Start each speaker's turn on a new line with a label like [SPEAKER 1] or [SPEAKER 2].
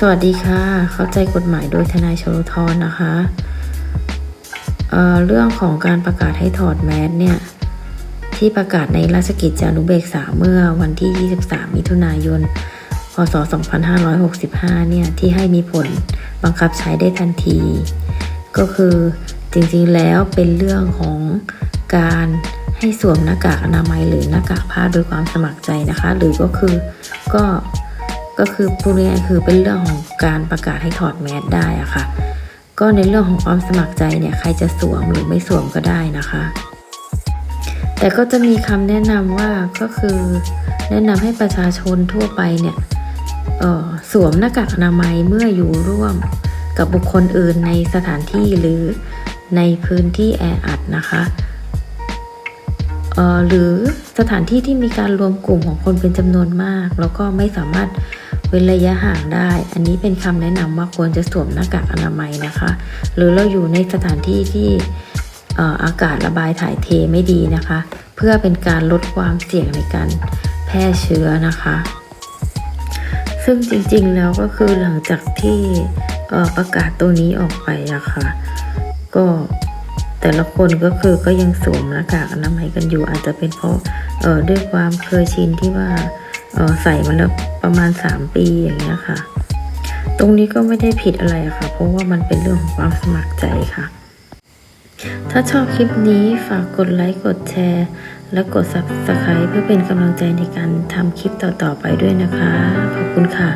[SPEAKER 1] สวัสดีค่ะ เข้าใจกฎหมายโดยทนายชลทรนะคะเเรื่องของการประกาศให้ถอดแมสเนี่ย ที่ประกาศในราชกิจจานุเบกษาเมื่อวันที่ 23 มิถุนายน พศ 2565 เนี่ย ที่ให้มีผลบังคับใช้ได้ทันที ก็คือจริงๆแล้วเป็นเรื่องของการให้สวมหน้ากากอนามัยหรือหน้ากากผ้าโดยความสมัครใจนะคะ หรือก็คือก็ ก็คือพูดง่ายคือเป็นเรื่องของการประกาศให้ถอดแมสได้อะค่ะ ก็ในเรื่องของความสมัครใจเนี่ยใครจะสวมหรือไม่สวมก็ได้นะคะ แต่ก็จะมีคำแนะนำว่าก็คือแนะนำให้ประชาชนทั่วไปเนี่ยออสวมหน้ากากอนามัยเมื่ออยู่ร่วมกับบุคคลอื่นในสถานที่หรือในพื้นที่แออัดนะคะออหรือสถานที่ที่มีการรวมกลุ่มของคนเป็นจำนวนมาก แล้วก็ไม่สามารถ เว้นระยะห่างได้ อันนี้เป็นคำแนะนำว่าควรจะสวมหน้ากากอนามัยนะคะ หรือเราอยู่ในสถานที่ที่ออากาศระบายถ่ายเทไม่ดีนะคะ เพื่อเป็นการลดความเสี่ยงในการแพร่เชื้อนะคะ ซึ่งจริงๆแล้วก็คือหลังจากที่ประกาศตัวนี้ออกไปอะค่ะ ก็แต่ละคนก็คือก็ยังสวมหน้ากากอนามัยกันอยู่อาจจะเป็นเพราะเออด้วยความเคยชินที่ว่า ใส่มาแล้วประมาณ 3 ปีอย่างเงี้ยค่ะ ตรงนี้ก็ไม่ได้ผิดอะไรค่ะ เพราะว่ามันเป็นเรื่องของความสมัครใจค่ะ ถ้าชอบคลิปนี้ฝากกดไลค์กดแชร์ และกด Subscribe เพื่อเป็นกำลังใจในการทำคลิปต่อๆไปด้วยนะคะ ขอบคุณค่ะ